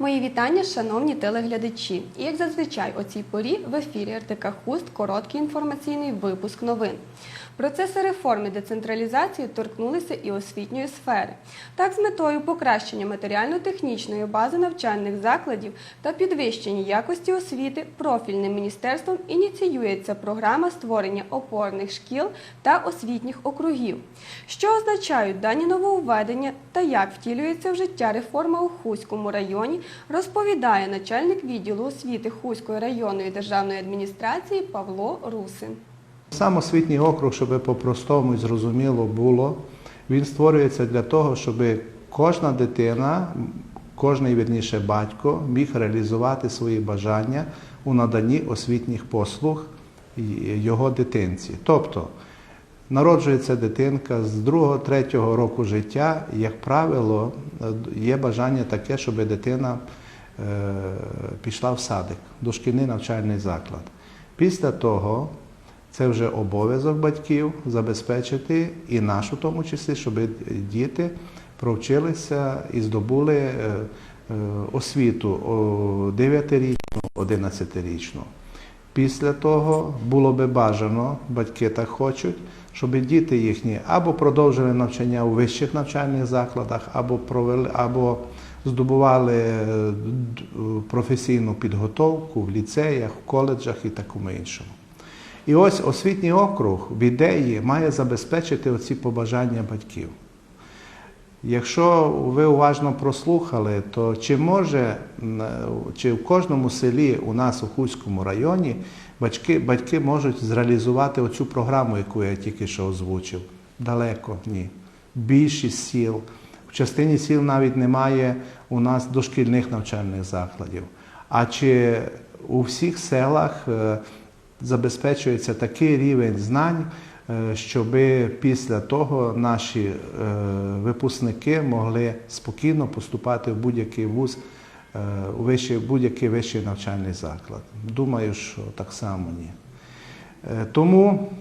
Мої вітання, шановні телеглядачі. І як зазвичай о цій порі в ефірі РТК Хуст короткий інформаційний випуск новин. Процеси реформи децентралізації торкнулися і освітньої сфери. Так, з метою покращення матеріально-технічної бази навчальних закладів та підвищення якості освіти профільним міністерством ініціюється програма створення опорних шкіл та освітніх округів. Що означають дані нововведення та як втілюється в життя реформа у Хуському районі, розповідає начальник відділу освіти Хуської районної державної адміністрації Павло Русин. Сам освітній округ, щоб по-простому і зрозуміло було, він створюється для того, щоб кожна дитина, кожний вірніше батько міг реалізувати свої бажання у наданні освітніх послуг його дитинці. Тобто народжується дитинка з 2-3 року життя, як правило, є бажання таке, щоб дитина е, пішла в садик, дошкільний навчальний заклад. Після того це вже обов'язок батьків забезпечити і нашу, тому числі, щоб діти провчилися і здобули е, е, освіту 9-річну, 11-річну. Після того було би бажано, батьки так хочуть, щоб діти їхні або продовжили навчання у вищих навчальних закладах, або провели, або здобували е, професійну підготовку в ліцеях, в коледжах і такому іншому. І ось освітній округ в ідеї має забезпечити оці побажання батьків. Якщо ви уважно прослухали, то чи може, чи в кожному селі у нас у Хуському районі батьки, батьки можуть зреалізувати оцю програму, яку я тільки що озвучив? Далеко ні. Більшість сіл. В частині сіл навіть немає у нас дошкільних навчальних закладів. А чи у всіх селах е, забезпечується такий рівень знань, е, щоб після того наші е, випускники могли спокійно поступати в будь-який вуз, е, у будь-який вищий навчальний заклад. Думаю, що так само ні. Тому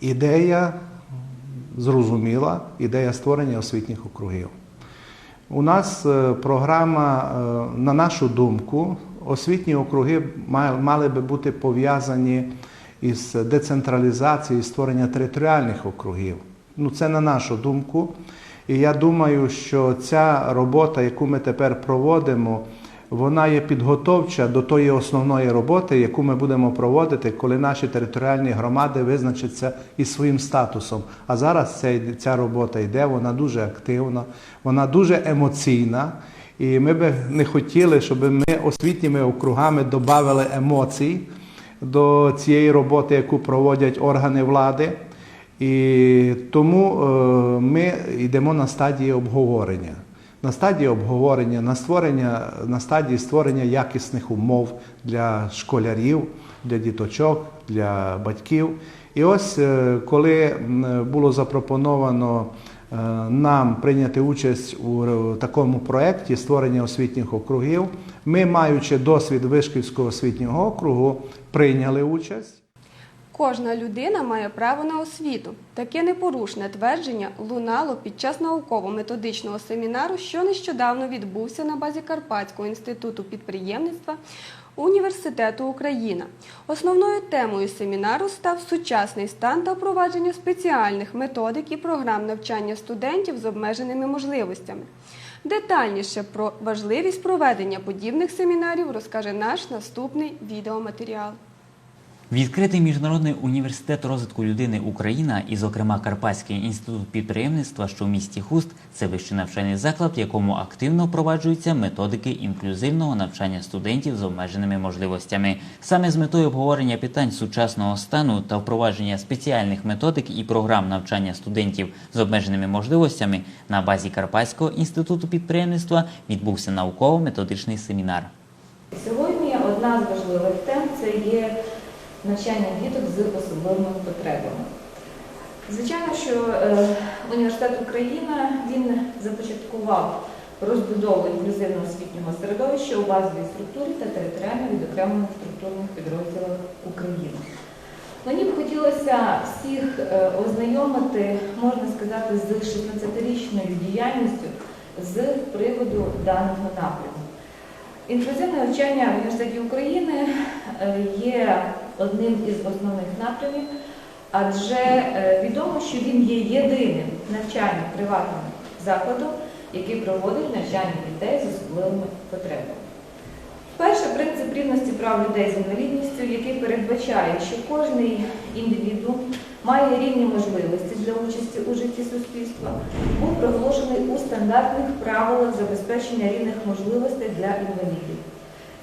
ідея зрозуміла, ідея створення освітніх округів. У нас програма, на нашу думку, освітні округи мали би бути пов'язані із децентралізацією створення територіальних округів. Ну, це на нашу думку. І я думаю, що ця робота, яку ми тепер проводимо, вона є підготовча до тої основної роботи, яку ми будемо проводити, коли наші територіальні громади визначаться із своїм статусом. А зараз ця робота йде, вона дуже активна, вона дуже емоційна. І ми би не хотіли, щоб ми освітніми округами додали емоцій до цієї роботи, яку проводять органи влади. І тому е, ми йдемо на стадії обговорення. На стадії обговорення, на створення, на стадії створення якісних умов для школярів, для діточок, для батьків. І ось е, коли було запропоновано нам прийняти участь у е, такому проєкті створення освітніх округів, ми, маючи досвід Вишківського освітнього округу, прийняли участь. Кожна людина має право на освіту. Таке непорушне твердження лунало під час науково-методичного семінару, що нещодавно відбувся на базі Карпатського інституту підприємництва Університету Україна. Основною темою семінару став сучасний стан та впровадження спеціальних методик і програм навчання студентів з обмеженими можливостями. Детальніше про важливість проведення подібних семінарів розкаже наш наступний відеоматеріал. Відкритий міжнародний університет розвитку людини Україна і, зокрема, Карпатський інститут підприємництва, що в місті Хуст, це вищий навчальний заклад, в якому активно впроваджуються методики інклюзивного навчання студентів з обмеженими можливостями. Саме з метою обговорення питань сучасного стану та впровадження спеціальних методик і програм навчання студентів з обмеженими можливостями на базі Карпатського інституту підприємництва відбувся науково-методичний семінар. Сьогодні одна з важливих тем це є навчання діток з особливими потребами. Звичайно, що е, університет Україна він започаткував розбудову інклюзивного освітнього середовища у базовій структурі та територіально відокремлених структурних підрозділах України. Мені б хотілося всіх е, ознайомити, можна сказати, з 16-річною діяльністю з приводу даного напрямку. Інклюзивне навчання в університеті України е, є одним із основних напрямів, адже е, відомо, що він є єдиним навчальним приватним закладом, який проводить навчання дітей з особливими потребами. Перше принцип рівності прав людей з інвалідністю, який передбачає, що кожен індивідуум має рівні можливості для участі у житті суспільства, був проголошений у стандартних правилах забезпечення рівних можливостей для інвалідів.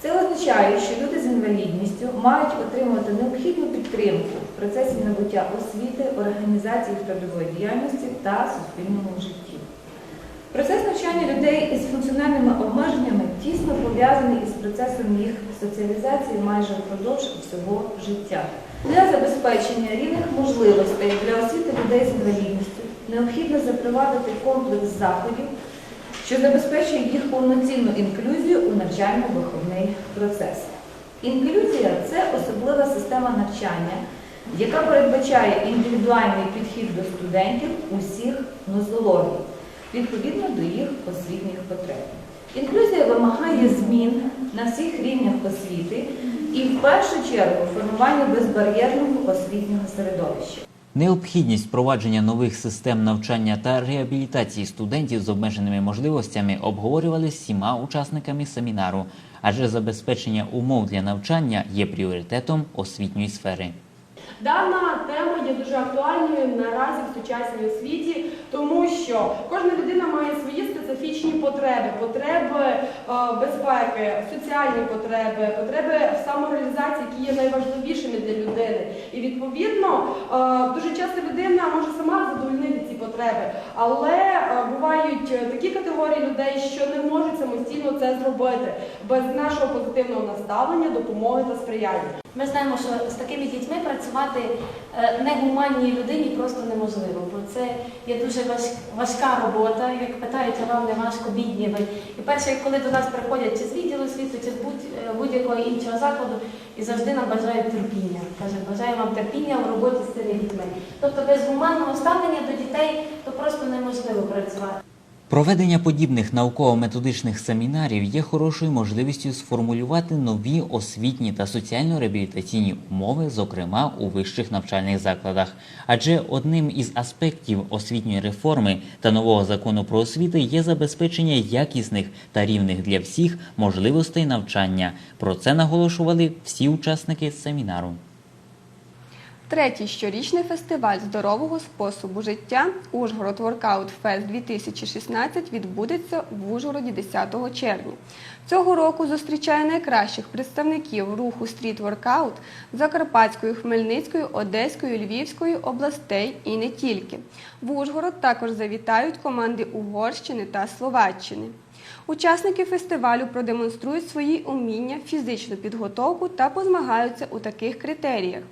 Це означає, що люди з інвалідністю мають отримувати необхідну підтримку в процесі набуття освіти, організації трудової діяльності та суспільному житті. Процес навчання людей із функціональними обмеженнями тісно пов'язаний із процесом їх соціалізації майже впродовж всього життя. Для забезпечення рівних можливостей для освіти людей з інвалідністю необхідно запровадити комплекс заходів, що забезпечує їх повноцінну інклюзію у навчально-виховний процес. Інклюзія це особлива система навчання, яка передбачає індивідуальний підхід до студентів усіх нозологій відповідно до їх освітніх потреб. Інклюзія вимагає змін на всіх рівнях освіти і в першу чергу формування безбар'єрного освітнього середовища. Необхідність впровадження нових систем навчання та реабілітації студентів з обмеженими можливостями обговорювали всіма учасниками семінару, адже забезпечення умов для навчання є пріоритетом освітньої сфери. Дана тема є дуже актуальною наразі в сучасній освіті, тому що кожна людина має свої специфічні потреби, потреби е, безпеки, соціальні потреби, потреби самореалізації, які є найважливішими для людини. І відповідно е, дуже часто людина може сама задовольнити ці потреби, але е, бувають такі категорії людей, що не можуть самостійно це зробити без нашого позитивного наставлення, допомоги та сприяння. Ми знаємо, що з такими дітьми працювати негуманній людині просто неможливо, бо це є дуже важка робота. Як питають, вам не важко, бідні ви. І перше, коли до нас приходять чи з відділу освіти, чи з е, будь-якого іншого закладу, і завжди нам бажають терпіння. Каже, бажаю вам терпіння в роботі з цими дітьми. Тобто без гуманного ставлення до дітей то просто неможливо працювати. Проведення подібних науково-методичних семінарів є хорошою можливістю сформулювати нові освітні та соціально-реабілітаційні умови, зокрема у вищих навчальних закладах. Адже одним із аспектів освітньої реформи та нового закону про освіту є забезпечення якісних та рівних для всіх можливостей навчання. Про це наголошували всі учасники семінару. Третій щорічний фестиваль здорового способу життя Ужгород Воркаут Фест 2016 відбудеться в Ужгороді 10 червня. Цього року зустрічає найкращих представників руху стріт воркаут Закарпатської, Хмельницької, Одеської, Львівської областей і не тільки. В Ужгород також завітають команди Угорщини та Словаччини. Учасники фестивалю продемонструють свої уміння, фізичну підготовку та позмагаються у таких критеріях: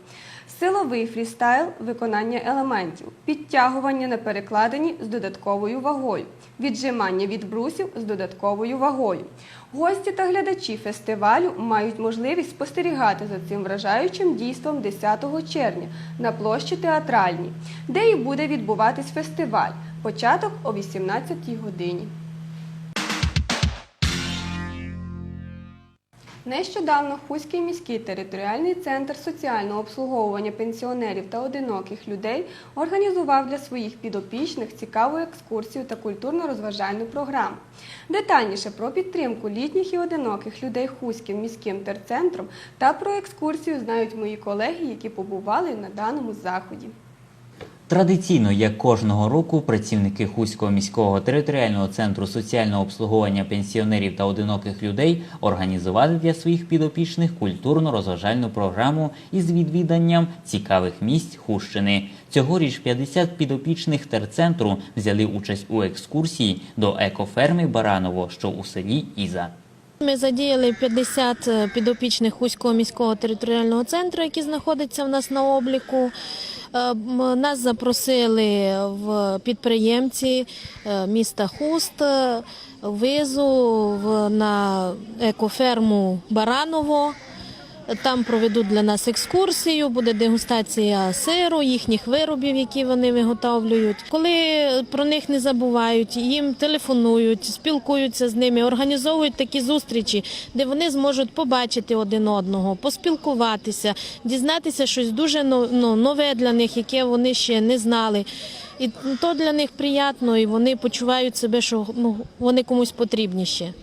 силовий фрістайл, виконання елементів, підтягування на перекладині з додатковою вагою, віджимання від брусів з додатковою вагою. Гості та глядачі фестивалю мають можливість спостерігати за цим вражаючим дійством 10 червня на площі театральній, де і буде відбуватись фестиваль. Початок о 18 годині. Нещодавно Хуський міський територіальний центр соціального обслуговування пенсіонерів та одиноких людей організував для своїх підопічних цікаву екскурсію та культурно-розважальну програму. Детальніше про підтримку літніх і одиноких людей Хуським міським терцентром та про екскурсію знають мої колеги, які побували на даному заході. Традиційно, як кожного року, працівники Хуського міського територіального центру соціального обслуговування пенсіонерів та одиноких людей організували для своїх підопічних культурно-розважальну програму із відвіданням цікавих місць Хущини. Цьогоріч 50 підопічних терцентру взяли участь у екскурсії до екоферми Бараново, що у селі Іза. Ми задіяли 50 підопічних Хуського міського територіального центру, які знаходяться в нас на обліку. Е, Нас запросили в підприємці е, міста Хуст, е, визу на екоферму Бараново. Там проведуть для нас екскурсію, буде дегустація сиру, їхніх виробів, які вони виготовлюють. Коли про них не забувають, їм телефонують, спілкуються з ними, організовують такі зустрічі, де вони зможуть побачити один одного, поспілкуватися, дізнатися щось дуже ну, нове для них, яке вони ще не знали. І то для них приємно, і вони почувають себе, що ну, вони комусь потрібні ще.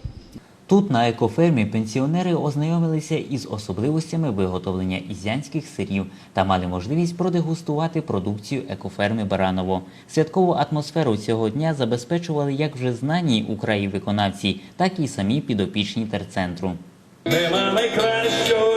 Тут на екофермі пенсіонери ознайомилися із особливостями виготовлення ізянських сирів та мали можливість продегустувати продукцію екоферми Бараново. Святкову атмосферу цього дня забезпечували як вже знані у краї виконавці, так і самі підопічні терцентру. Нема найкращої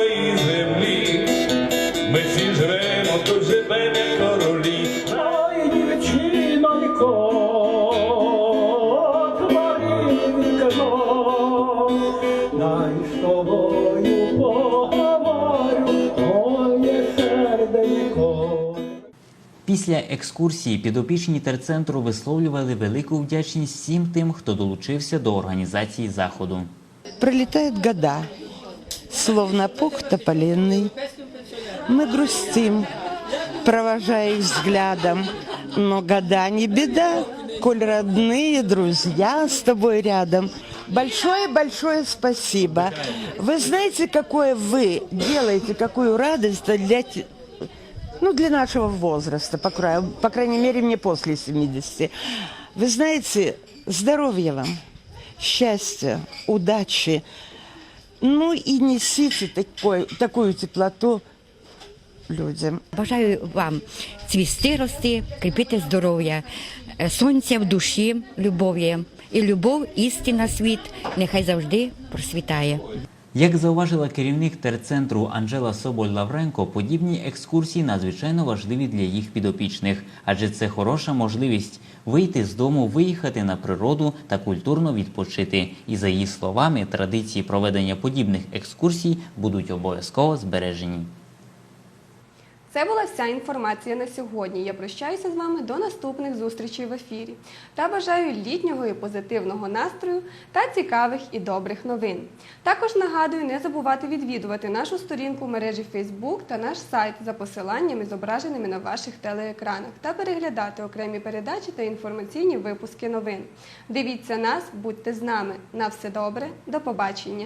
Після екскурсії підопічні терцентру висловлювали велику вдячність всім тим, хто долучився до організації заходу. Пролетают года, словно пух тополиный. Мы грустим, провожая их взглядом. Но года не беда, коль родные друзья с тобой рядом. Большое-большое спасибо. Вы знаете, какое вы делаете, какую радость для, те- ну, для нашего возраста, по, краю, по крайней мере, мне после 70. Вы знаете, здоровья вам, счастья, удачи. Ну и несите такой, такую теплоту людям. Бажаю вам цвісти, рости, кріпити здоров'я, е, сонця в душі, любов'я. І любов, істина, світ нехай завжди просвітає. Як зауважила керівник терцентру Анжела Соболь-Лавренко, подібні екскурсії надзвичайно важливі для їх підопічних, адже це хороша можливість вийти з дому, виїхати на природу та культурно відпочити. І за її словами, традиції проведення подібних екскурсій будуть обов'язково збережені. Це була вся інформація на сьогодні. Я прощаюся з вами до наступних зустрічей в ефірі та бажаю літнього і позитивного настрою та цікавих і добрих новин. Також нагадую не забувати відвідувати нашу сторінку в мережі Facebook та наш сайт за посиланнями, зображеними на ваших телеекранах, та переглядати окремі передачі та інформаційні випуски новин. Дивіться нас, будьте з нами. На все добре, до побачення!